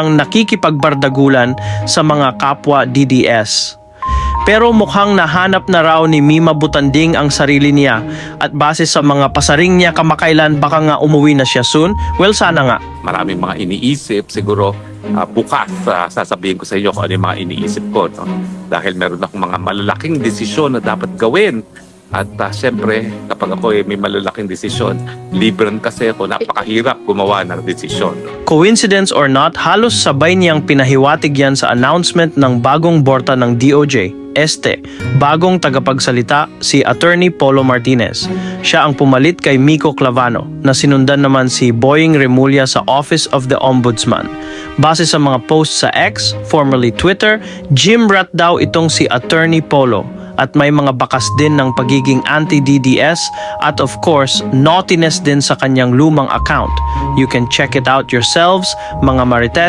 ang nakikipagbardagulan sa mga kapwa DDS. Pero mukhang nahanap na raw ni Mima Butanding ang sarili niya at base sa mga pasaring niya kamakailan baka nga umuwi na siya soon. Well, sana nga. maraming mga iniisip siguro ah, bukas ah, sasabihin ko sa inyo kung ano yung mga iniisip ko no? dahil meron akong mga malalaking desisyon na dapat gawin at uh, syempre kapag ako eh, may malalaking desisyon libran kasi ako napakahirap gumawa ng desisyon Coincidence or not, halos sabay niyang pinahiwatig yan sa announcement ng bagong borta ng DOJ. Este, bagong tagapagsalita si Attorney Polo Martinez. Siya ang pumalit kay Miko Clavano na sinundan naman si Boying Remulla sa Office of the Ombudsman. Base sa mga posts sa X, formerly Twitter, Jim rat daw itong si Attorney Polo at may mga bakas din ng pagiging anti-DDS at of course, naughtiness din sa kanyang lumang account. You can check it out yourselves, mga marites.